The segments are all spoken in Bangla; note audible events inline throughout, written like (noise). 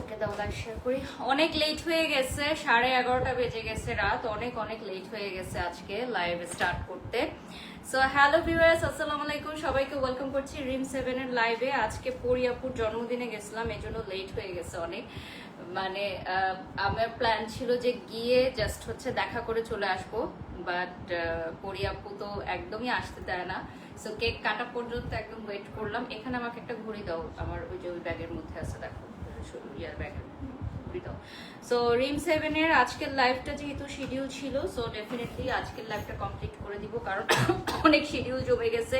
ওকে দাও শেয়ার করি। অনেক লেট হয়ে গেছে, সাড়ে এগারোটা বেজে গেছে রাত। অনেক অনেক লেট হয়ে গেছে আজকে লাইভ স্টার্ট করতে। সো হ্যালো ভিউয়ার্স আসসালামু আলাইকুম। সবাইকে ওয়েলকাম করছি রিম সেভেন এর লাইভে আজকে পরিয়াপুর জন্মদিনে গেছিলাম, এই জন্য লেট হয়ে গেছে অনেক। মানে আমার প্ল্যান ছিল যে গিয়ে জাস্ট হচ্ছে দেখা করে চলে আসব বাট পরিয়াপু তো একদমই আসতে দেয় না। সো কেক কাটা পর্যন্ত একদম ওয়েট করলাম। এখানে আমাকে একটা ঘড়ি দাও, আমার ওই যে ওই ব্যাগের মধ্যে আছে, দেখো। ইয়ার দাও সো রিম সেভেনের আজকের লাইভটা যেহেতু শিডিউল ছিল সো ডেফিনেটলি আজকের লাইভটা কমপ্লিট করে দিব, কারণ (coughs) অনেক শিডিউল জমে গেছে।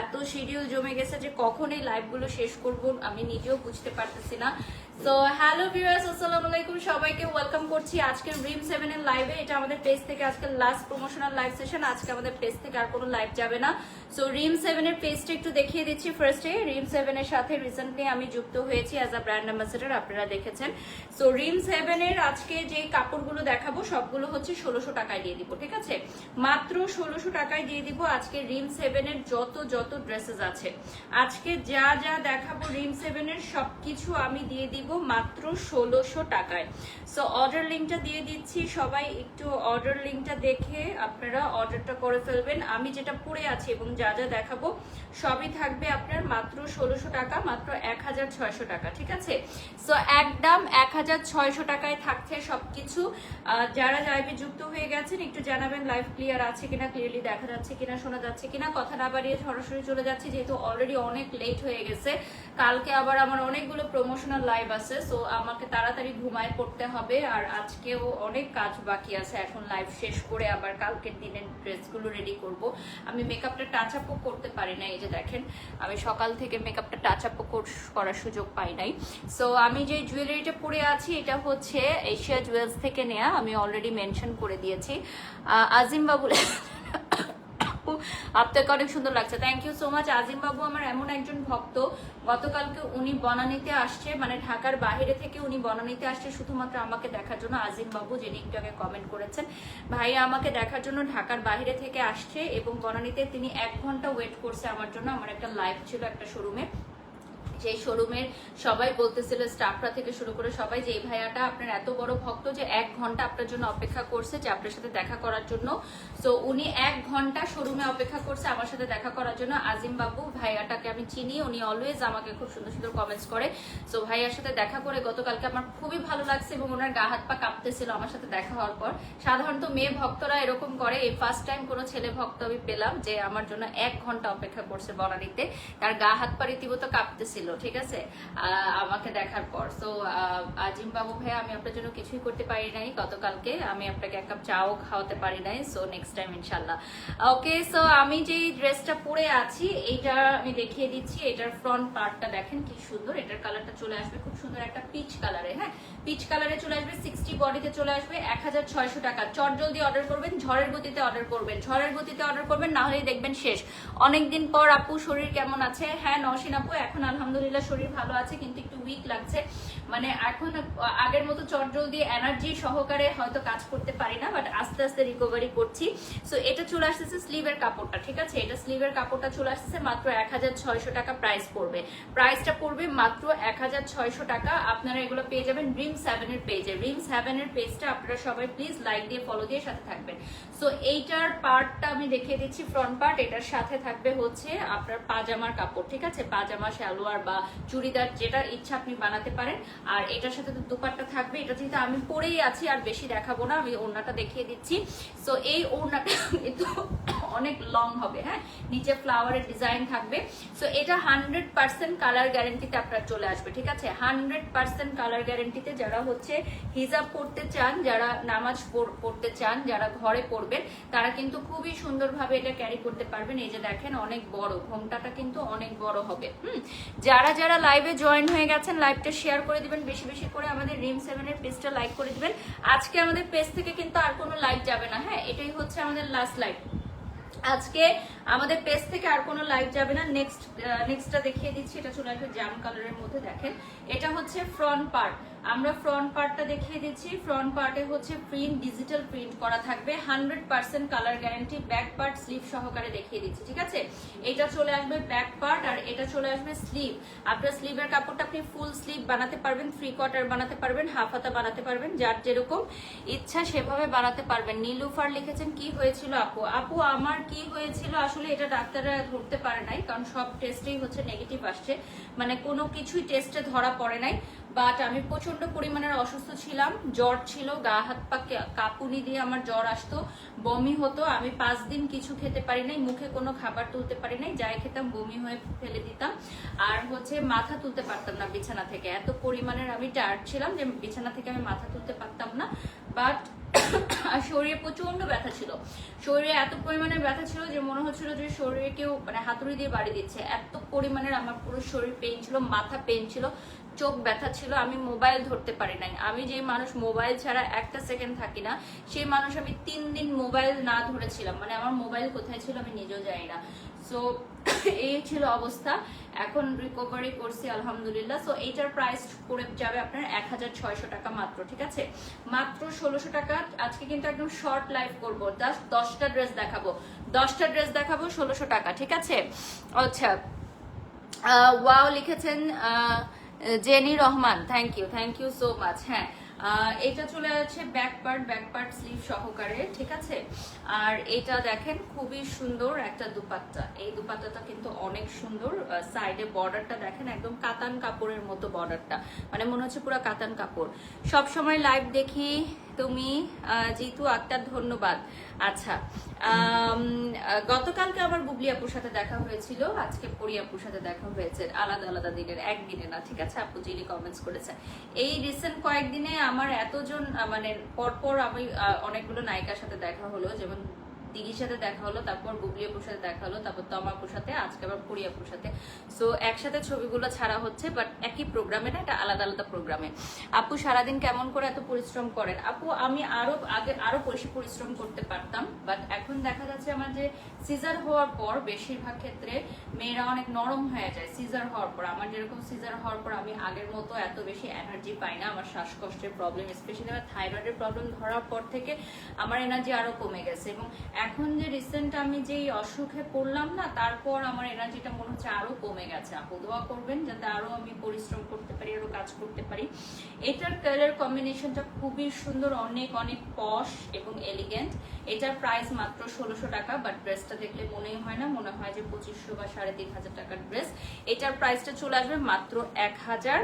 এত শিডিউল জমে গেছে যে কখন এই লাইভগুলো শেষ করব আমি নিজেও বুঝতে পারতেছি না। সো হ্যালো ভিউয়ার্স আসসালামু আলাইকুম। সবাইকে ওয়েলকাম করছি আজকের রিম সেভেন এর লাইভে এটা আমাদের পেজ থেকে আজকের লাস্ট প্রমোশনাল লাইভ সেশন আজকে আমাদের পেজ থেকে আর কোনো লাইভ যাবে না। সো রিম সেভেন এর পেজটা একটু দেখিয়ে দিচ্ছি ফার্স্টে রিম সেভেন এর সাথে রিসেন্টলি আমি যুক্ত হয়েছি অ্যাজ আ ব্র্যান্ড অ্যাম্বাসেডার আপনারা দেখেছেন। সো রিম সেভেন এর আজকে যে কাপড়গুলো দেখাবো, সবগুলো হচ্ছে ষোলোশো টাকায় দিয়ে দিব, ঠিক আছে? মাত্র ষোলোশো টাকায় দিয়ে দিব আজকে রিম সেভেন এর যত যত ড্রেসেস আছে। আজকে যা যা দেখাবো রিম সেভেন এর সবকিছু আমি দিয়ে দিব মাত্র ষোলোশো টাকায়। সো অর্ডার লিঙ্কটা দিয়ে দিচ্ছি। সবাই একটু অর্ডার লিঙ্কটা দেখে আপনারা অর্ডারটা করে ফেলবেন। আমি যেটা পরে আছি এবং যা যা দেখাবো সবই থাকবে আপনার মাত্র ষোলোশো টাকা, মাত্র এক হাজার ছয়শো টাকা, ঠিক আছে? সো একদম এক হাজার ছয়শো টাকায় থাকছে সব কিছু যারা লাইভে যুক্ত হয়ে গেছেন, একটু জানাবেন লাইভ ক্লিয়ার আছে কিনা ক্লিয়ারলি দেখা যাচ্ছে কিনা, শোনা যাচ্ছে কিনা, কথা না বাড়িয়ে সরাসরি চলে যাচ্ছি, যেহেতু অলরেডি অনেক লেট হয়ে গেছে। কালকে আবার আমার অনেকগুলো প্রমোশনাল লাইভ আছে সো আমাকে তাড়াতাড়ি ঘুমায় পড়তে হবে, আর আজকেও অনেক কাজ বাকি আছে। এখন লাইভ শেষ করে আবার কালকের দিনের ড্রেসগুলো রেডি করব। আমি মেকআপটা টাচ আপও করতে পারি না এই যে দেখেন, আমি সকাল থেকে মেকআপটা টাচ আপও করার সুযোগ পাই নাই। সো আমি যে জুয়েলারিটা পরে আছি, এটা হচ্ছে এশিয়া জুয়েলস থেকে নেয়া, আমি অলরেডি মেনশন করে দিয়েছি। আজিম আপু আপনাকে অনেক সুন্দর লাগছে। Thank you so much Azim বাবু আমার এমন একজন ভক্ত, গতকালকে উনি বনানীতে আসছে মানে ঢাকার বাহিরে থেকে উনি বনানীতে আসছে শুধুমাত্র আমাকে দেখার জন্য। আজিম বাবু যিনি একটু আগে কমেন্ট করেছেন, ভাই আমাকে দেখার জন্য ঢাকার বাহিরে থেকে আসছে এবং বনানীতে তিনি এক ঘণ্টা ওয়েট করছে আমার জন্য। আমার একটা লাইভ ছিল একটা শোরুমে সেই শোরুমের সবাই বলতেছিল স্টাফরা থেকে শুরু করে সবাই যে, এই ভাইয়াটা আপনার এত বড় ভক্ত যে এক ঘণ্টা আপনার জন্য অপেক্ষা করছে, যে আপনার সাথে দেখা করার জন্য। সো উনি এক ঘণ্টা শোরুমে অপেক্ষা করছে আমার সাথে দেখা করার জন্য। আজিম বাবু, ভাইয়াটাকে আমি চিনি, উনি অলওয়েজ আমাকে খুব সুন্দর সুন্দর কমেন্টস করে। সো ভাইয়ার সাথে দেখা করে গতকালকে আমার খুবই ভালো লাগছে এবং ওনার গা হাত পা কাঁপতেছিল আমার সাথে দেখা হওয়ার পর। সাধারণত মেয়ে ভক্তরা এরকম করে। এই ফার্স্ট টাইম কোনো ছেলে ভক্ত আমি পেলাম যে, আমার জন্য এক ঘণ্টা অপেক্ষা করছে বনানীতে। তার গা হাত পা রীতিমতো কাঁপতেছিল। ঠিক আছে? আমাকে দেখার পর। সো আজিম বাবু ভাই, আমি আপনার জন্য কিছুই করতে পারি নাই গতকালকে। আমি আপনাকে এক কাপ চাও খাওয়াতে পারি নাই। সো নেক্সট টাইম ইনশাল্লাহ ওকে সো আমি যে ড্রেসটা পরে আছি, এইটা আমি দেখিয়ে দিচ্ছি। এটার ফ্রন্ট পার্টটা দেখেন কি সুন্দর। এটার কালারটা চলে আসবে খুব সুন্দর একটা পিচ কালারে হ্যাঁ? পিচ কালারে চলে আসবে সিক্সটি বডিতে চলে আসবে, এক হাজার ছয়শো টাকা। চট জলদি অর্ডার করবেন, ঝড়ের গতিতে অর্ডার করবেন। ঝড়ের গতিতে অর্ডার করবেন, না হলেই দেখবেন শেষ। অনেকদিন পর আপু, শরীর কেমন আছে? হ্যাঁ নসীন আপু, এখন আলহামদুলিল্লাহ শরীর ভালো আছে, কিন্তু একটু উইক লাগছে। মানে এখন আগের মতো চট জলদি এনার্জি সহকারে হয়তো কাজ করতে পারি না বাট আস্তে আস্তে রিকভারি করছি। সো এটা চলে আসতেছে স্লিভের কাপড়টা, ঠিক আছে? এটা স্লিভের কাপড়টা চলে আসতেছে মাত্র এক হাজার ছয়শো টাকা প্রাইস পড়বে। প্রাইসটা পড়বে মাত্র এক হাজার ছয়শো টাকা। আপনারা এগুলো পেয়ে যাবেন রিম সেভেনের পেজে রিম সেভেনের পেজটা আপনারা সবাই প্লিজ লাইক দিয়ে ফলো দিয়ে সাথে থাকবেন। সো এইটার পার্টটা আমি দেখিয়ে দিচ্ছি ফ্রন্ট পার্ট এটার সাথে থাকবে হচ্ছে আপনার পাজামার কাপড়, ঠিক আছে? পাজামা, সালোয়ার বা চুড়িদার যেটা ইচ্ছা আপনি বানাতে পারেন। আর এটার সাথে তো দুপাট্টা থাকবে, এটা যেহেতু আমি পরেই আছি, আর বেশি দেখাবো না, আমি ওড়নাটা দেখিয়ে দিচ্ছি। সো এই ওড়নাটা কিন্তু অনেক লং হবে হ্যাঁ? নিচে ফ্লাওয়ারের ডিজাইন থাকবে। সো এটা হান্ড্রেড পার্সেন্ট কালার গ্যারেন্টিতে আপনার চলে আসবে, ঠিক আছে? হান্ড্রেড পার্সেন্ট কালার গ্যারেন্টিতে যারা হচ্ছে হিজাব পড়তে চান, যারা নামাজ পড়তে চান, যারা ঘরে পড়বেন, তারা কিন্তু খুবই সুন্দরভাবে এটা ক্যারি করতে পারবেন। এই যে দেখেন, অনেক বড়, ঘোমটাটা কিন্তু অনেক বড় হবে, হুম? যারা যারা লাইভে জয়েন হয়ে গেছেন লাইভটা শেয়ার করে দিবেন, বেশি বেশি করে আমাদের রিম সেভেনের পেজটা লাইক করে দিবেন। আজকে আমাদের পেজ থেকে কিন্তু আর কোনো লাইভ যাবে না হ্যাঁ? এটাই হচ্ছে আমাদের লাস্ট লাইভ আজকে আমাদের পেজ থেকে আর কোনো লাইভ যাবে না। নেক্সট নেক্সটটা দেখিয়ে দিচ্ছি। এটা চলে আসবে জাম কালারের মধ্যে, দেখেন। এটা হচ্ছে ফ্রন্ট পার্ট আমরা ফ্রন্ট পার্টটা দেখিয়ে দিচ্ছি। ফ্রন্ট পার্টে হচ্ছে প্রিন্ট ডিজিটাল প্রিন্ট করা থাকবে। Hundred percent colour guarantee back part sleeve সহকারে দেখিয়ে দিচ্ছি, ঠিক আছে? এটা চলে আসবে ব্যাক পার্ট আর এটা চলে আসবে স্লিভ আপনার স্লিভের কাপড়টা আপনি ফুল স্লিভ বানাতে পারবেন থ্রি কোয়ার্টার বানাতে পারবেন হাফ হাতা বানাতে পারবেন, যার যেরকম ইচ্ছা সেভাবে বানাতে পারবেন। নীলুফার লিখেছেন, কি হয়েছিল আপু? আপু, আমার কি হয়েছিল আসলে এটা ডাক্তাররা ধরতে পারে নাই, কারণ সব টেস্টেই হচ্ছে নেগেটিভ আসছে। মানে কোনো কিছুই টেস্টে ধরা পড়ে নাই। বাট আমি প্রচণ্ড পরিমাণের অসুস্থ ছিলাম। জ্বর ছিল, গা হাত পা কাঁপুনি দিয়ে আমার জ্বর আসতো, বমি হতো। আমি পাঁচ দিন কিছু খেতে পারি নাই, মুখে কোনো খাবার তুলতে পারি নাই, যাই খেতাম, বমি হয়ে ফেলে দিতাম। আর হচ্ছে মাথা তুলতে পারতাম না বিছানা থেকে। এত পরিমাণের আমি টায়ার্ড ছিলাম যে বিছানা থেকে আমি মাথা তুলতে পারতাম না। বাট (coughs) আর শরীরে প্রচণ্ড ব্যথা ছিল। শরীরে এত পরিমাণের ব্যথা ছিল যে মনে হচ্ছিল যে শরীরে কেউ মানে হাতুড়ি দিয়ে বাড়ি দিচ্ছে। এত পরিমাণের আমার পুরো শরীর পেন ছিল, মাথা পেন ছিল। চোখ ব্যথা ছিল আমি মোবাইল ধরতে পারি নাই। আমি যে মানুষ মোবাইল ছাড়া একটা সেকেন্ড থাকি না সেই মানুষ আমি তিন দিন মোবাইল না ধরেছিলাম। মানে আমার মোবাইল কোথায় ছিল আমি নিজেও জানি না। সো (coughs) এই ছিল অবস্থা। এখন রিকভারি করছি আলহামদুলিল্লাহ। সো এইটার প্রাইস করে যাবে আপনার এক হাজার ছয়শো টাকা মাত্র ঠিক আছে? মাত্র ষোলোশো টাকা। আজকে কিন্তু একদম শর্ট লাইভ করব। জাস্ট দশটা ড্রেস দেখাবো। দশটা ড্রেস দেখাবো ষোলোশো টাকা ঠিক আছে? আচ্ছা। ওয়াও লিখেছেন আহ, Jenny Rahman thank you thank you so much হ্যাঁ। এটা চলে যাচ্ছে back part back part sleeve সহকারে, ঠিক আছে? আর এটা দেখেন, খুবই সুন্দর একটা দুপাট্টা। এই দুপাট্টাটা কিন্তু অনেক সুন্দর সাইডে বর্ডারটা দেখেন, একদম কাতান কাপড়ের মতো বর্ডারটা মানে মনে হচ্ছে পুরো কাতান কাপড়। সব সময় লাইভ দেখি তুমি জিতু, আক্তার, ধন্যবাদ। আচ্ছা গতকালকে আমার বুবলি আপুর সাথে দেখা হয়েছিল, আজকে পরি আপুর সাথে দেখা হয়েছে, আলাদা আলাদা দিনের একদিনে না, ঠিক আছে, আপু যিনি কমেন্টস করেছে এই রিসেন্ট কয়েকদিনে আমার এতজন মানে পরপর আমি অনেকগুলো নায়িকার সাথে দেখা হলো, যেমন দিদির সাথে দেখা হলো, তারপর বুবলি আপুর সাথে দেখা হলো, তারপর তমাপুর সাথে আজকে আবার পরি আপুর সাথে সো একসাথে ছবিগুলো ছাড়া হচ্ছে বাট একই প্রোগ্রামে না, এটা আলাদা আলাদা প্রোগ্রামে আপু সারাদিন কেমন করে এত পরিশ্রম করেন? আপু, আমি আরও আগে আরও বেশি পরিশ্রম করতে পারতাম বাট এখন দেখা যাচ্ছে আমার যে সিজার হওয়ার পর বেশিরভাগ ক্ষেত্রে মেয়েরা অনেক নরম হয়ে যায় সিজার হওয়ার পর। আমার যেরকম সিজার হওয়ার পর আমি আগের মতো এত বেশি এনার্জি পাই না, আমার শ্বাসকষ্টের প্রবলেম স্পেশালি আমার থাইরয়েডের প্রবলেম ধরার পর থেকে আমার এনার্জি আরও কমে গেছে। এবং এখন যে রিসেন্ট আমি যেই অসুখে পড়লাম না, তারপর আমার এনার্জিটা মনে হচ্ছে আরও কমে গেছে। আপু, দোয়া করবেন যাতে আরও আমি পরিশ্রম করতে পারি, আরও কাজ করতে পারি। এটার কালার কম্বিনেশনটা খুবই সুন্দর, অনেক অনেক পশ এবং এলিগেন্ট এটার প্রাইস মাত্র ষোলোশো টাকা বাট ড্রেসটা দেখলে মনেই হয় না। মনে হয় যে পঁচিশশো বা সাড়ে তিন হাজার টাকার ড্রেস এটার প্রাইসটা চলে আসবে মাত্র এক হাজার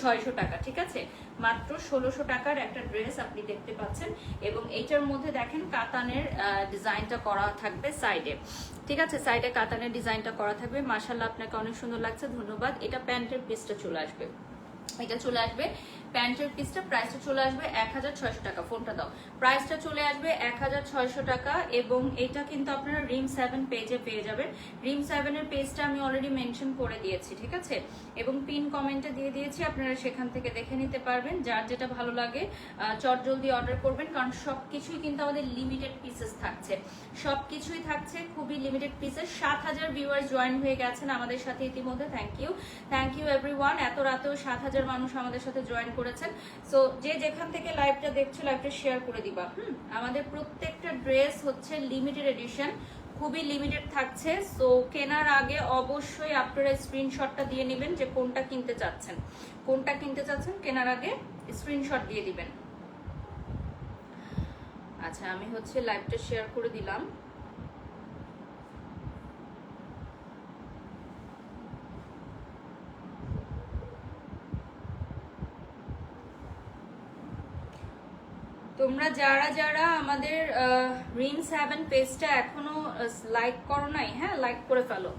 ছয়শো টাকা, ঠিক আছে? মাত্র ষোলোশো টাকার একটা ড্রেস আপনি দেখতে পাচ্ছেন এবং এইটার মধ্যে দেখেন কাতানের ডিজাইনটা করা থাকবে সাইডে। ঠিক আছে? সাইডে কাতানের ডিজাইনটা করা থাকবে। মাসাল্লাহ আপনাকে অনেক সুন্দর লাগছে। ধন্যবাদ। এটা প্যান্টের পিসটা চলে আসবে। এটা চলে আসবে প্যান্টের পিসটা প্রাইসটা চলে আসবে এক হাজার ছয়শো টাকা, ফোনটা দাও। প্রাইসটা চলে আসবে এক হাজার ছয়শো টাকা এবং এটা কিন্তু আপনারা রিম সেভেন পেজে পেয়ে যাবেন। রিম সেভেনের পেজটা আমি অলরেডি মেনশন করে দিয়েছি, ঠিক আছে? এবং পিন কমেন্টে দিয়ে দিয়েছি, আপনারা সেখান থেকে দেখে নিতে পারবেন। যার যেটা ভালো লাগে চট জলদি অর্ডার করবেন, কারণ সব কিছুই কিন্তু আমাদের লিমিটেড পিসেস থাকছে। সব কিছুই থাকছে খুবই লিমিটেড পিসেস সাত হাজার ভিউয়ার্স জয়েন হয়ে গেছেন আমাদের সাথে ইতিমধ্যে। Thank you thank you every এত রাতেও সাত হাজার মানুষ আমাদের সাথে জয়েন করেছেন। সো যে যেখান থেকে লাইভটা দেখছ লাইভটা শেয়ার করে দিবা। হুম? আমাদের প্রত্যেকটা ড্রেস হচ্ছে লিমিটেড এডিশন খুবই লিমিটেড থাকছে। সো কেনার আগে অবশ্যই আপনারা স্ক্রিনশটটা দিয়ে নেবেন যে কোনটা কিনতে চাচ্ছেন। কোনটা কিনতে চাচ্ছেন, কেনার আগে স্ক্রিনশট দিয়ে দিবেন। আচ্ছা আমি হচ্ছে লাইভটা শেয়ার করে দিলাম। তোমরা যারা যারা আমাদের রিম সেভেন পেজটা এখনও লাইক করো নাই হ্যাঁ? লাইক করে ফেলো।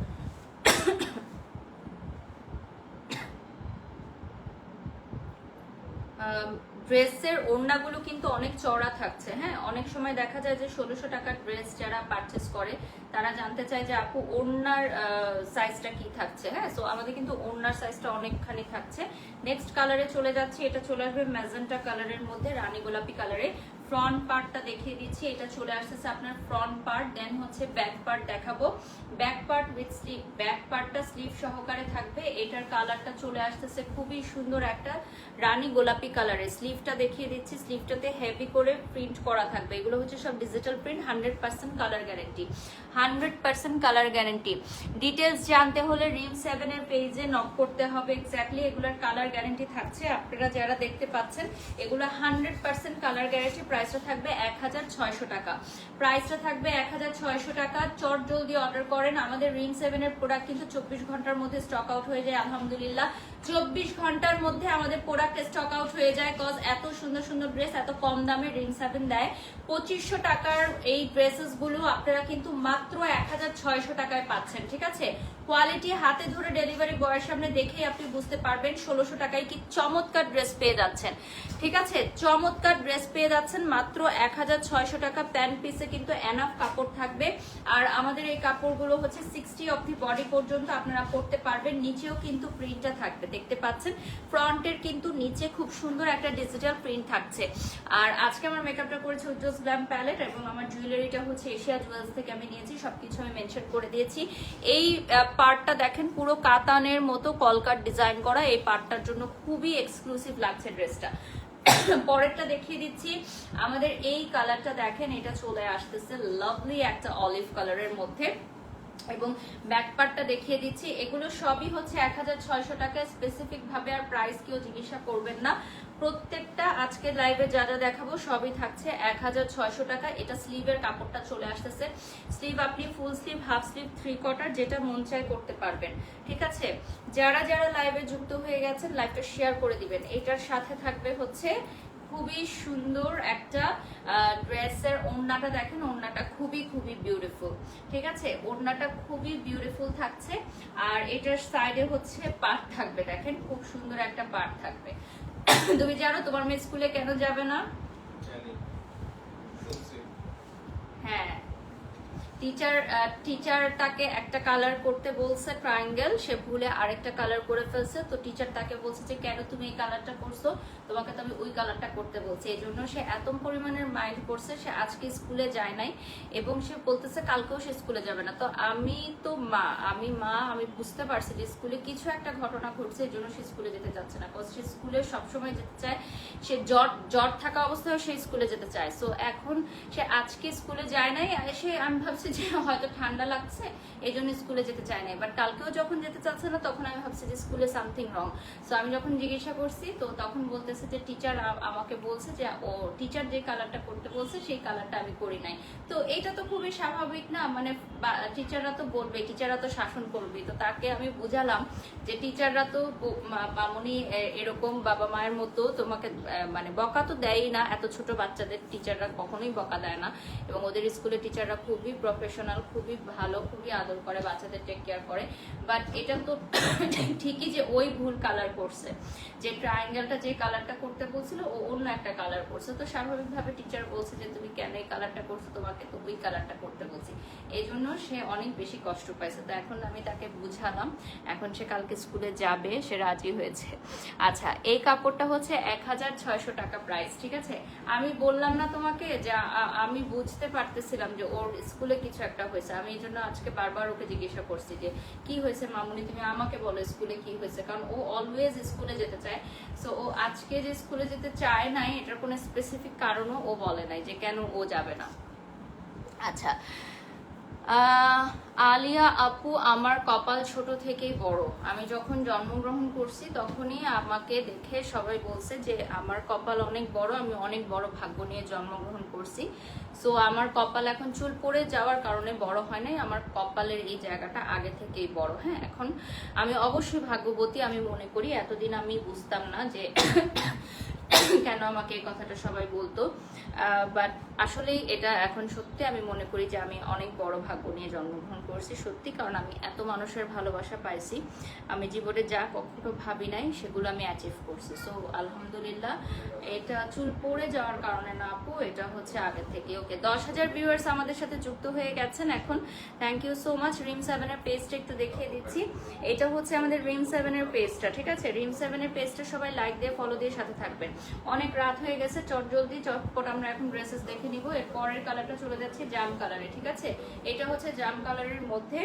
ড্রেসের ওড়নাগুলো কিন্তু অনেক চড়া থাকছে হ্যাঁ? অনেক সময় দেখা যায় যে ষোলোশো টাকার ড্রেস যারা পারচেস করে তারা জানতে চায় যে আপু ওড়নার সাইজটা কি থাকছে হ্যাঁ? সো আমাদের কিন্তু ওড়নার সাইজটা অনেকখানি থাকছে। নেক্সট কালারে চলে যাচ্ছি, এটা চলে আসবে ম্যাজেন্টা কালারের মধ্যে, রানী গোলাপি কালারে ফ্রন্ট পার্টটা দেখিয়ে দিচ্ছি, এটা চলে আসতেছে আপনার ফ্রন্ট পার্ট দেন হচ্ছে ব্যাক পার্ট দেখাবো। Back part with sleeve back পার্টটা স্লিভ সহকারে থাকবে, এটার কালারটা চলে আসতেছে খুবই সুন্দর একটা রানী গোলাপি কালারের স্লিভটা দেখিয়ে দিচ্ছি স্লিভটাতে হেভি করে প্রিন্ট করা থাকবে। এগুলো হচ্ছে সব digital print hundred percent colour guarantee hundred percent colour guarantee details জানতে হলে রিম সেভেনের পেজে নক করতে হবে এক্স্যাক্টলি এগুলোর কালার গ্যারেন্টি থাকছে। আপনারা যারা দেখতে পাচ্ছেন, এগুলো হান্ড্রেড পার্সেন্ট কালার গ্যারেন্টি প্রাইসটা থাকবে এক হাজার ছয়শো টাকা। প্রাইসটা থাকবে এক হাজার ছয়শো টাকা। চট জলদি অর্ডার করেন। আমাদের রিং সেভেনের প্রোডাক্ট কিন্তু চব্বিশ ঘণ্টার মধ্যে স্টক আউট হয়ে যায়, আলহামদুলিল্লাহ। চব্বিশ ঘণ্টার মধ্যে আমাদের প্রোডাক্ট স্টক আউট হয়ে যায় কজ এত সুন্দর সুন্দর ড্রেস এত কম দামে রিং সেভেন দেয়। পঁচিশশো টাকার এই ড্রেসেসগুলো আপনারা কিন্তু মাত্র এক হাজার ছয়শো টাকায় পাচ্ছেন, ঠিক আছে? কোয়ালিটি হাতে ধরে ডেলিভারি বয়ের সামনে দেখেই আপনি বুঝতে পারবেন, ষোলোশো টাকায় কি চমৎকার ড্রেস পেয়ে যাচ্ছেন, ঠিক আছে? চমৎকার ড্রেস পেয়ে যাচ্ছেন মাত্র এক হাজার ছয়শো টাকা, প্যান্ট পিসে কিন্তু এনাফ কাপড় থাকবে। আর আমাদের এই কাপড়গুলো হচ্ছে সিক্সটি অব দি বডি পর্যন্ত আপনারা পরতে পারবেন, নিচেও কিন্তু প্রিন্টটা থাকবে। দেখতে পাচ্ছেন। ফ্রন্টের কিন্তু নিচে খুব সুন্দর একটা ডিজিটাল প্রিন্ট থাকছে। আর আজকে আমার মেকআপটা করেছে উজ্জ্বল গ্ল্যাম প্যালেট এবং আমার জুয়েলারিটা হচ্ছে এশিয়া জুয়েলস থেকে আমি নিয়েছি, সবকিছু আমি মেনশন করে দিয়েছি। এই পার্টটা দেখেন, পুরো কাতানের মতো কলকার ডিজাইন করা, এই পার্টটার জন্য খুবই এক্সক্লুসিভ লাগছে ড্রেসটা পরেরটা দেখিয়ে দিচ্ছি। আমাদের এই কালারটা দেখেন, এটা চলে আসতেছে লাভলি একটা অলিভ কালারের মধ্যে। এবং ব্যাক পার্টটা দেখিয়ে দিচ্ছি। এগুলো সবই হচ্ছে এক হাজার ছয়শো টাকা স্পেসিফিক ভাবে আর প্রাইস কেউ জিজ্ঞাসা করবেন না। প্রত্যেকটা আজকের লাইভে যা যা দেখাবো সবই থাকছে এক হাজার ছয়শো টাকা। এটা স্লিভের কাপড়টা চলে আসতেছে। স্লিভ আপনি full sleeve half sleeve three quarter যেটা মন চাই করতে পারবেন। ঠিক আছে? যারা যারা লাইভে যুক্ত হয়ে গেছেন লাইভটা শেয়ার করে দিবেন। এটার সাথে থাকবে হচ্ছে খুবই সুন্দর একটা ড্রেসের ওড়নাটা দেখেন ওড়নাটা খুবই খুবই বিউটিফুল ঠিক আছে? ওড়নাটা খুবই বিউটিফুল থাকছে। আর এটার সাইডে হচ্ছে পাট থাকবে দেখেন? খুব সুন্দর একটা পাট থাকবে। (coughs) তুমি জানো তোমার মেয়ে স্কুলে কেন যাবে না? হ্যাঁ। টিচার টিচার তাকে একটা কালার করতে বলছে ট্রায়াঙ্গেল সে ভুলে আরেকটা কালার করে ফেলছে। তো টিচার তাকে বলছে যে, কেন তুমি এই কালারটা করছ? তোমাকে তো আমি ওই কালারটা করতে বলছি। এই জন্য সে এত পরিমাণের মাইন্ড করছে, সে আজকে স্কুলে যায় নাই এবং সে বলতেছে, কালকেও সে স্কুলে যাবে না। তো আমি তো মা, আমি মা, আমি বুঝতে পারছি যে স্কুলে কিছু একটা ঘটনা ঘটছে এই জন্য সে স্কুলে যেতে চাচ্ছে না। কজ সে স্কুলে সবসময় যেতে চায়, সে জ্বর জ্বর থাকা অবস্থায় সে স্কুলে যেতে চায়। সো এখন সে আজকে স্কুলে যায় নাই, সে আমি ভাবছি যে হয়তো ঠান্ডা লাগছে এই জন্য স্কুলে যেতে চায় না বাট কালকেও যখন যেতে চাচ্ছে না, তখন আমি ভাবছি যে স্কুলে সামথিং রং সো আমি যখন জিজ্ঞাসা করছি, তো তখন বলতেছে যে টিচার আমাকে বলছে যে, ও টিচার যে কালারটা করতে বলছে, সেই কালারটা আমি করি নাই। তো এটা তো খুবই স্বাভাবিক না? মানে টিচাররা তো বলবে টিচাররা তো শাসন করবে তো তাকে আমি বুঝালাম যে টিচাররা তো মামুনি এরকম বাবা মায়ের মতো তোমাকে মানে বকা তো দেয়ই না। এত ছোট বাচ্চাদের টিচাররা কখনোই বকা দেয় না। এবং ওদের স্কুলে টিচাররা খুবই প্রফেশনাল খুবই ভালো, খুবই আদর করে, বাচ্চাদের টেক কেয়ার করে। বাট এটা তো (coughs) ঠিকই যে ওই ভুল কালার করছে। যে ট্রায়াঙ্গেলটা যে কালারটা করতে বলছিল, ও অন্য একটা কালার করছে। তো স্বাভাবিকভাবে টিচার বলছে যে, তুমি কেন এই কালারটা করছ? তোমাকে তো ওই কালারটা করতে বলছি। এই জন্য সে অনেক বেশি কষ্ট পাইছে। তো এখন আমি তাকে বুঝালাম, এখন সে কালকে স্কুলে যাবে, সে রাজি হয়েছে। আচ্ছা এই কাপড়টা হচ্ছে এক হাজার ছয়শো টাকা প্রাইস ঠিক আছে? আমি বললাম না তোমাকে যে আমি বুঝতে পারতেছিলাম যে ওর স্কুলে কিছু একটা হয়েছে। আমি এই জন্য আজকে বারবার ওকে জিজ্ঞাসা করছি যে, কি হয়েছে মামুনি? তুমি আমাকে বলো স্কুলে কি হয়েছে। কারণ ও অলওয়েজ স্কুলে যেতে চায়। সো ও আজকে যে স্কুলে যেতে চায় নাই, এটার কোনো স্পেসিফিক কারণও ও বলে নাই যে কেন ও যাবে না। আচ্ছা আলিয়া আপু আমার কপাল ছোট থেকেই বড়। আমি যখন জন্মগ্রহণ করছি তখনই আমাকে দেখে সবাই বলছে যে, আমার কপাল অনেক বড়, আমি অনেক বড় ভাগ্য নিয়ে জন্মগ্রহণ করছি। সো আমার কপাল এখন চুল পড়ে যাওয়ার কারণে বড় হয় নাই। আমার কপালের এই জায়গাটা আগে থেকেই বড়। হ্যাঁ এখন আমি অবশ্যই ভাগ্যবতী। আমি মনে করি এতদিন আমি বুঝতাম না যে (coughs) কেন আমাকে এই কথাটা সবাই বলতো। বাট আসলেই এটা এখন সত্যি আমি মনে করি যে আমি অনেক বড় ভাগ্য নিয়ে জন্মগ্রহণ করেছি সত্যি, কারণ আমি এত মানুষের ভালোবাসা পাইছি। আমি জীবনে যা কখনো ভাবি নাই, সেগুলো আমি অ্যাচিভ করছি। সো আলহামদুলিল্লাহ, এটা চুল পড়ে যাওয়ার কারণে না আপু, এটা হচ্ছে আগে থেকে। ওকে দশ হাজার ভিউয়ার্স আমাদের সাথে যুক্ত হয়ে গেছেন এখন। Thank you so much Rim সেভেনের পেজটা একটু দেখিয়ে দিচ্ছি। এটা হচ্ছে আমাদের রিম সেভেনের পেজটা ঠিক আছে? রিম সেভেনের পেজটা সবাই লাইক দিয়ে ফলো দিয়ে সাথে থাকবেন। অনেক রাত হয়ে গেছে, চট জলদি, চটপট আমরা এখন ড্রেসেস দেখে নিব। এর পরের কালারটা চলে যাচ্ছে জাম কালারে ঠিক আছে? এটা হচ্ছে জাম কালারের মধ্যে,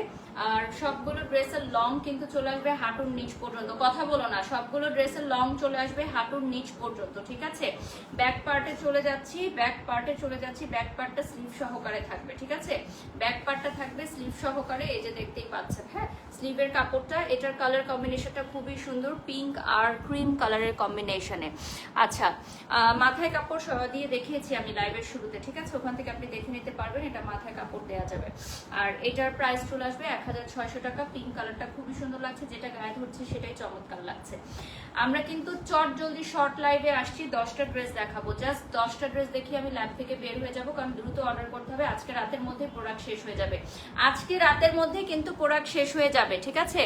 আর সবগুলো ড্রেসের লং কিন্তু চলে আসবে হাঁটুর নিচ পর্যন্ত। কথা বলো না, সবগুলো ড্রেসের লং চলে আসবে হাঁটুর নিচ পর্যন্ত, ঠিক আছে? ব্যাক পার্টে চলে যাচ্ছি ব্যাক পার্টে চলে যাচ্ছি ব্যাক পার্টটা স্লিভ সহকারে থাকবে, ঠিক আছে? ব্যাক পার্টটা থাকবে স্লিভ সহকারে, এই যে দেখতেই পাচ্ছেন হ্যাঁ? স্লিভের কাপড়টা, এটার কালার কম্বিনেশনটা খুবই সুন্দর পিঙ্ক আর ক্রিম কালারের কম্বিনেশনে আচ্ছা মাথায় কাপড় দিয়ে দেখিয়েছি আমি লাইভের শুরুতে, ঠিক আছে? ওখান থেকে আপনি দেখে নিতে পারবেন, এটা মাথায় কাপড় দেওয়া যাবে। আর এটার প্রাইস চলে আসবে এক হাজার ছয়শো টাকা। পিঙ্ক কালারটা খুবই সুন্দর লাগছে, যেটা গায়ে ধরছে সেটাই চমৎকার লাগছে। আমরা কিন্তু চট জলদি শর্ট লাইভে আসছি, দশটা ড্রেস দেখাবো। জাস্ট দশটা ড্রেস দেখিয়ে আমি ল্যাব থেকে বের হয়ে যাব, কারণ দ্রুত অর্ডার করতে হবে। আজকে রাতের মধ্যে প্রোডাক্ট শেষ হয়ে যাবে। আজকে রাতের মধ্যে কিন্তু প্রোডাক্ট শেষ হয়ে যাবে, ঠিক আছে?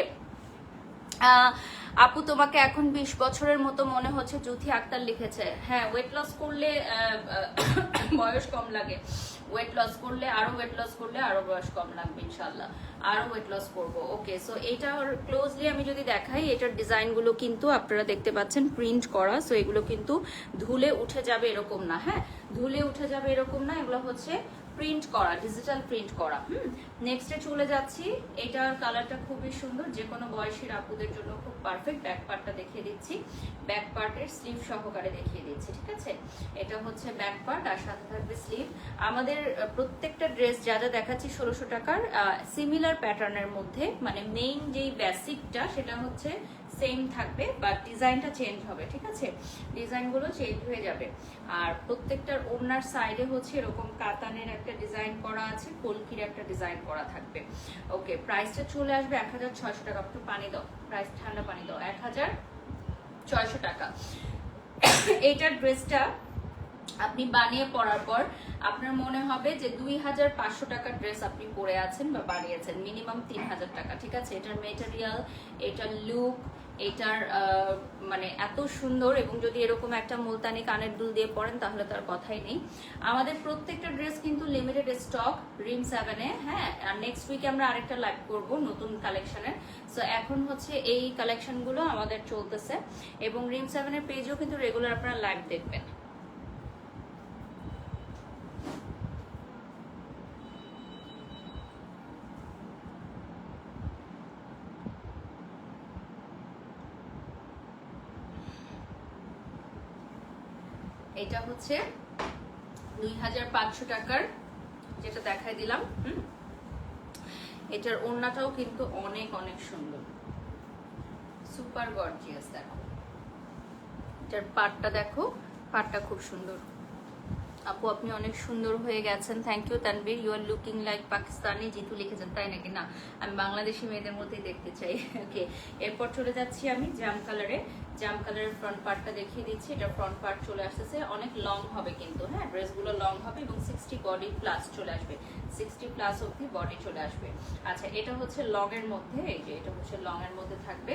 আপু, তোমাকে এখন বিশ বছরের মতো মনে হচ্ছে জুথি আক্তার লিখেছে। হ্যাঁ ওয়েট লস করলে (coughs) বয়স কম লাগে। ওয়েট লস করলে, আরও ওয়েট লস করলে আরও বয়স কম লাগবে ইনশাল্লাহ আরও ওয়েট লস করব ওকে সো এটা ক্লোজলি আমি যদি দেখাই, এটার ডিজাইনগুলো কিন্তু আপনারা দেখতে পাচ্ছেন প্রিন্ট করা সো এগুলো কিন্তু ধুলে উঠে যাবে এরকম না হ্যাঁ? ধুলে উঠে যাবে এরকম না, এগুলো হচ্ছে প্রিন্ট করা ডিজিটাল প্রিন্ট করা। হুম? নেক্সটে চলে যাচ্ছি। এটার কালারটা খুবই সুন্দর। যে কোনো বয়সীর আপুদের জন্য খুব পারফেক্ট ব্যাক পার্টটা দেখিয়ে দিচ্ছি। ব্যাক পার্টের স্লিভ সহকারে দেখিয়ে দিচ্ছি, ঠিক আছে? এটা হচ্ছে ব্যাক পার্ট আর সাথে থাকবে স্লিভ আমাদের প্রত্যেকটা ড্রেস যা যা দেখাচ্ছি ষোলোশো টাকার সিমিলার প্যাটার্নের মধ্যে মানে মেইন যেই বেসিকটা সেটা হচ্ছে সেম থাকবে বাট ডিজাইনটা চেঞ্জ হবে, ঠিক আছে? ডিজাইনগুলো চেঞ্জ হয়ে যাবে। আর প্রত্যেকটার ওনার সাইডে হচ্ছে এরকম কাতানের একটা ডিজাইন করা আছে, কলকির একটা ডিজাইন করা থাকবে। ওকে প্রাইসটা চলে আসবে এক হাজার ছয়শো টাকা। একটু পানি দাও প্রাইস ঠান্ডা পানি দাও, এক হাজার ছয়শো টাকা। এইটার ড্রেসটা আপনি বানিয়ে পরার পর আপনার মনে হবে যে দুই হাজার পাঁচশো টাকার ড্রেস আপনি পরে আছেন বা বানিয়েছেন মিনিমাম তিন হাজার টাকা, ঠিক আছে? এটার মেটেরিয়াল এটার লুক এটার মানে এত সুন্দর এবং যদি এরকম একটা মুলতানি কানের দুল দিয়ে পড়েন তাহলে তার কথাই নেই। আমাদের প্রত্যেকটা ড্রেস কিন্তু লিমিটেড স্টক রিম সেভেনে হ্যাঁ? আর নেক্সট উইকে আমরা আরেকটা লাইভ করব নতুন কালেকশনের সো এখন হচ্ছে এই কালেকশনগুলো আমাদের চলতেছে এবং রিম সেভেনের পেজও কিন্তু রেগুলার আপনারা লাইভ দেখবেন। এটা হচ্ছে দুই হাজার পাঁচশো টাকার, যেটা দেখায় দিলাম, হুম? এটার ওড়নাটাও কিন্তু অনেক অনেক সুন্দর। সুপার গর্জিয়াস দেখো। এটার পাটটা দেখো, পাটটা খুব সুন্দর। আপু, আপনি অনেক সুন্দর হয়ে গেছেন। Thank you Tanvir you are looking like Pakistani Jitu লিখেছেন, তাই নাকি? না, আমি বাংলাদেশি মেয়েদের মধ্যেই দেখতে চাই। ওকে এরপর চলে যাচ্ছি আমি জাম কালারে জাম কালারের ফ্রন্ট পার্টটা দেখিয়ে দিচ্ছি। এটা ফ্রন্ট পার্ট চলে আসতেছে। অনেক লং হবে কিন্তু হ্যাঁ? ড্রেসগুলো লং হবে এবং সিক্সটি বডি প্লাস চলে আসবে। সিক্সটি প্লাস অব্দি বডি চলে আসবে। আচ্ছা এটা হচ্ছে লং এর মধ্যে, এই যে এটা হচ্ছে লং এর মধ্যে থাকবে।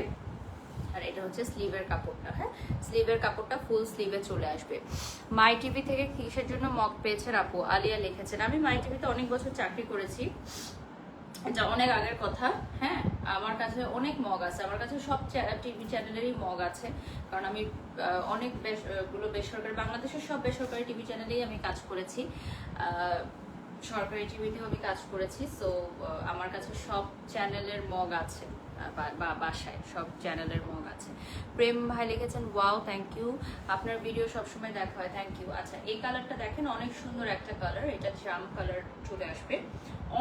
আর এটা হচ্ছে স্লিভের কাপড়টা হ্যাঁ? স্লিভের কাপড়টা ফুল স্লিভে চলে আসবে। মাই টিভি থেকে কিসের জন্য মগ পেয়েছেন আপু? আলিয়া লিখেছেন, আমি মাই টিভিতে অনেক বছর চাকরি করেছি। এটা অনেক আগের কথা হ্যাঁ? আমার কাছে অনেক মগ আছে। আমার কাছে সব টিভি চ্যানেলেরই মগ আছে। কারণ আমি অনেকগুলো বেসরকারি, বাংলাদেশের সব বেসরকারি টিভি চ্যানেলেই আমি কাজ করেছি। সরকারি টিভিতেও আমি কাজ করেছি। সো আমার কাছে সব চ্যানেলের মগ আছে। বা- বাসায়, সব চ্যানেলের মগ আছে। প্রেম ভাই লিখেছেন ওয়াও থ্যাংক ইউ আপনার ভিডিও সবসময় দেখা হয় থ্যাংক ইউ আচ্ছা এই কালারটা দেখেন, অনেক সুন্দর একটা কালার এটা জাম কালার চলে আসবে।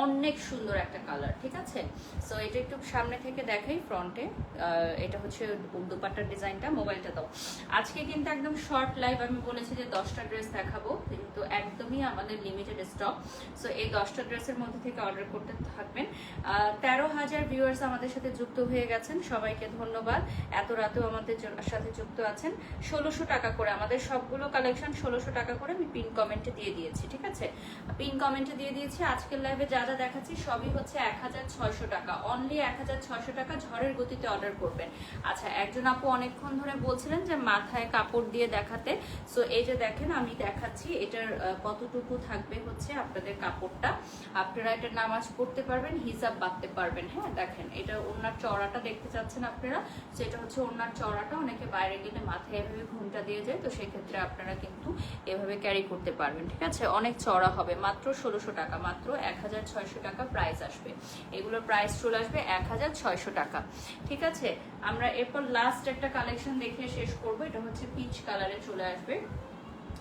অনেক সুন্দর একটা কালার ঠিক আছে? সো এটা একটু সামনে থেকে দেখাই ফ্রন্টে এটা হচ্ছে দুপাট্টার ডিজাইনটা, মোবাইলটা দাও। আজকে কিন্তু একদম শর্ট লাইভ আমি বলেছি যে দশটা ড্রেস দেখাবো, কিন্তু একদমই আমাদের লিমিটেড স্টক সো এই দশটা ড্রেসের মধ্যে থেকে অর্ডার করতে থাকবেন। তেরো হাজার ভিউয়ার্স আমাদের সাথে যুক্ত হয়ে গেছেন, সবাইকে ধন্যবাদ। এত রাতেও আমাদের সাথে যুক্ত আছেন। ষোলোশো টাকা করে, আমাদের সবগুলো কালেকশন ষোলোশো টাকা করে আমি পিন কমেন্টে দিয়ে দিয়েছি, ঠিক আছে? পিন কমেন্টে দিয়ে দিয়েছি, আজকের লাইভে যা যা দেখাচ্ছি সবই হচ্ছে এক হাজার ছয়শো টাকা। অনলি এক হাজার ছয়শো টাকা ঝড়ের গতিতে অর্ডার করবেন। আচ্ছা একজন আপু অনেকক্ষণ ধরে বলছিলেন যে মাথায় কাপড় দিয়ে দেখাতে। সো এই যে দেখেন, আমি দেখাচ্ছি এটার কতটুকু থাকবে হচ্ছে আপনাদের কাপড়টা। আপনারা এটা নামাজ পড়তে পারবেন হিসাব বাঁধতে পারবেন। হ্যাঁ দেখেন, এটা ওনার চড়াটা দেখতে চাচ্ছেন আপনারা। সেটা হচ্ছে ওনার চড়াটা অনেকে বাইরে গেলে মাথায় এভাবে ঘুমটা দিয়ে যায়। তো সেক্ষেত্রে আপনারা কিন্তু এভাবে ক্যারি করতে পারবেন, ঠিক আছে? অনেক চড়া হবে, মাত্র ষোলোশো টাকা, মাত্র এক হাজার ছয়শো টাকা প্রাইস আসবে। এগুলোর প্রাইস চলে আসবে এক হাজার ছয়শো টাকা। ঠিক আছে? আমরা এরপর লাস্ট একটা কালেকশন দেখে শেষ করব। এটা হচ্ছে পিচ কালারে চলে আসবে।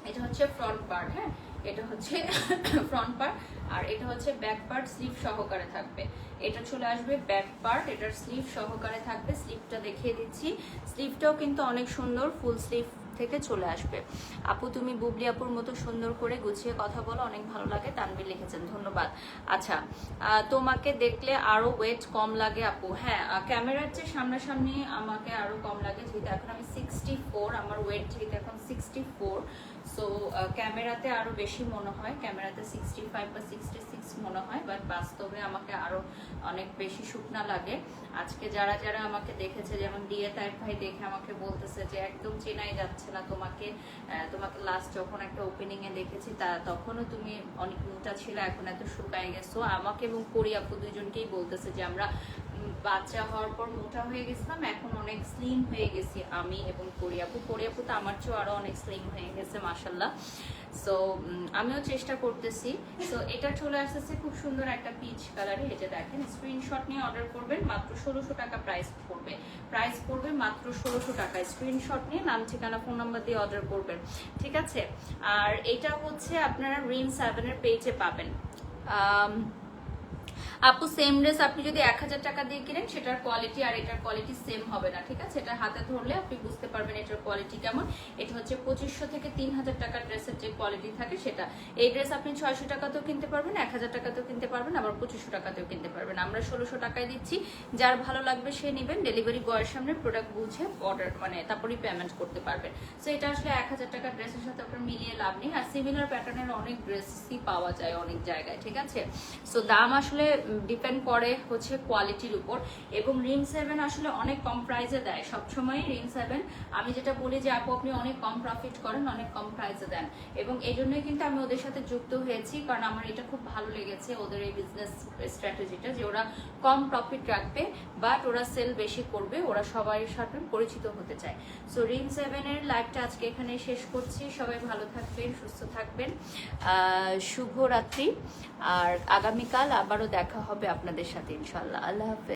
এটা হচ্ছে ফ্রন্ট পার্ট হ্যাঁ? এটা হচ্ছে (coughs) ফ্রন্ট পার্ট আর এটা হচ্ছে ব্যাক পার্ট স্লিভ সহকারে থাকবে। এটা চলে আসবে ব্যাক পার্ট এটার স্লিভ সহকারে থাকবে। স্লিভটা দেখিয়ে দিচ্ছি। স্লিভটাও কিন্তু অনেক সুন্দর ফুল স্লিভ থেকে চলে আসবে। আপু, তুমি বুবলি আপুর মতো সুন্দর করে গুছিয়ে কথা বলো, অনেক ভালো লাগে। তানবির লিখেছেন, ধন্যবাদ। আচ্ছা তোমাকে দেখলে আরও ওয়েট কম লাগে আপু। হ্যাঁ ক্যামেরার চেয়ে সামনাসামনি আমাকে আরও কম লাগে, যেহেতু এখন আমি সিক্সটি ফোর আমার ওয়েট যেহেতু এখন সিক্সটি ফোর সো ক্যামেরাতে আরও বেশি মনে হয়। ক্যামেরাতে সিক্সটি ফাইভ বা সিক্সটি সিক্স মনে হয় বাট বাস্তবে আমাকে আরও অনেক বেশি শুকনা লাগে। আজকে যারা যারা আমাকে দেখেছে, যেমন দিয়ে তাই ভাই দেখে আমাকে বলতেছে যে, একদম চেনাই যাচ্ছে না তোমাকে। তোমাকে লাস্ট যখন একটা ওপেনিং এ দেখেছি, তা তখনও তুমি অনেক মোটা ছিল, এখন এত শুকায় গেছো। আমাকে এবং করি আপু দুজনকেই বলতেছে যে, আমরা বাচ্চা হওয়ার পর মোটা হয়ে গেছিলাম, এখন অনেক স্লিম হয়ে গেছি আমি এবং করিয়াপু। করিয়াপু তো আমার চেয়েও আরও অনেক স্লিম হয়ে গেছে মাসাল্লাহ সো আমিও চেষ্টা করতেছি। সো এটা চলে আসতেছে খুব সুন্দর একটা পিচ কালারে এটা দেখেন স্ক্রিনশট নিয়ে অর্ডার করবেন, মাত্র ষোলোশো টাকা প্রাইস পড়বে। প্রাইস পড়বে মাত্র ষোলোশো টাকা। স্ক্রিনশট নিয়ে নাম, ঠিকানা ফোন নাম্বার দিয়ে অর্ডার করবেন। ঠিক আছে? আর এটা হচ্ছে আপনারা রিন সেভেনের পেজে পাবেন। আপু সেম ড্রেস আপনি যদি এক হাজার টাকা দিয়ে কিনেন, সেটার কোয়ালিটি আর এটার কোয়ালিটি সেম হবে না, ঠিক আছে? এটা হাতে ধরলে আপনি বুঝতে পারবেন এটার কোয়ালিটি কেমন। এটা হচ্ছে পঁচিশশো থেকে তিন হাজার টাকার ড্রেসের যে কোয়ালিটি থাকে সেটা। এই ড্রেস আপনি ছয়শো টাকাতেও কিনতে পারবেন, এক হাজার টাকাতেও কিনতে পারবেন, আবার পঁচিশশো টাকাতেও কিনতে পারবেন। আমরা ষোলোশো টাকায় দিচ্ছি। যার ভালো লাগবে সে নেবেন ডেলিভারি বয়ের সামনে প্রোডাক্ট বুঝে অর্ডার মানে তারপরেই পেমেন্ট করতে পারবেন। সো এটা আসলে এক হাজার টাকার ড্রেসের সাথে আপনার মিলিয়ে লাভ নেই। আর সিমিলার প্যাটার্নের অনেক ড্রেসই পাওয়া যায় অনেক জায়গায়, ঠিক আছে? সো দাম আসলে ডিপেন্ড করে হচ্ছে কোয়ালিটির উপর। এবং রিং সেভেন আসলে অনেক কম প্রাইসে দেয়। সবসময় রিং সেভেন আমি যেটা বলি যে, আপু, আপনি অনেক কম প্রফিট করেন, অনেক কম প্রাইসে দেন। এবং এই জন্যই কিন্তু আমি ওদের সাথে যুক্ত হয়েছি, কারণ আমার এটা খুব ভালো লেগেছে ওদের এই বিজনেস স্ট্র্যাটেজিটা যে ওরা কম প্রফিট রাখবে বাট ওরা সেল বেশি করবে, ওরা সবাই সাথে পরিচিত হতে চায়। সো রিং সেভেনের লাইভটা আজকে এখানে শেষ করছি। সবাই ভালো থাকবেন, সুস্থ থাকবেন। শুভরাত্রি। আর আগামীকাল আবারও দেখা হবে আপনাদের সাথে ইনশাল্লাহ আল্লাহ হাফেজ।